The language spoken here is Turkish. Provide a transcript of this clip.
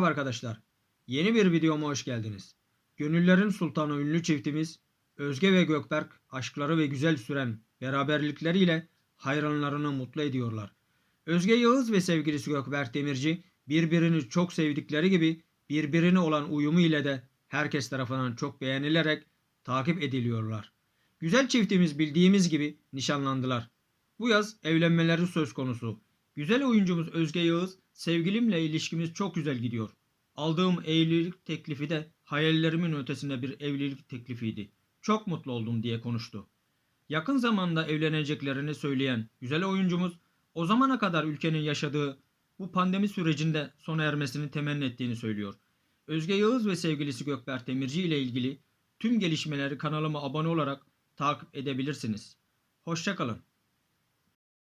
arkadaşlar. Yeni bir videoma hoş geldiniz. Gönüllerin sultanı ünlü çiftimiz Özge ve Gökberk aşkları ve güzel süren beraberlikleriyle hayranlarını mutlu ediyorlar. Özge Yağız ve sevgilisi Gökberk Demirci birbirini çok sevdikleri gibi birbirine olan uyumu ile de herkes tarafından çok beğenilerek takip ediliyorlar. Güzel çiftimiz bildiğimiz gibi nişanlandılar. Bu yaz evlenmeleri söz konusu. Güzel oyuncumuz Özge Yağız, sevgilimle ilişkimiz çok güzel gidiyor. Aldığım evlilik teklifi de hayallerimin ötesinde bir evlilik teklifiydi. Çok mutlu oldum diye konuştu. Yakın zamanda evleneceklerini söyleyen güzel oyuncumuz o zamana kadar ülkenin yaşadığı bu pandemi sürecinde sona ermesini temenni ettiğini söylüyor. Özge Yağız ve sevgilisi Gökberk Demirci ile ilgili tüm gelişmeleri kanalıma abone olarak takip edebilirsiniz. Hoşçakalın.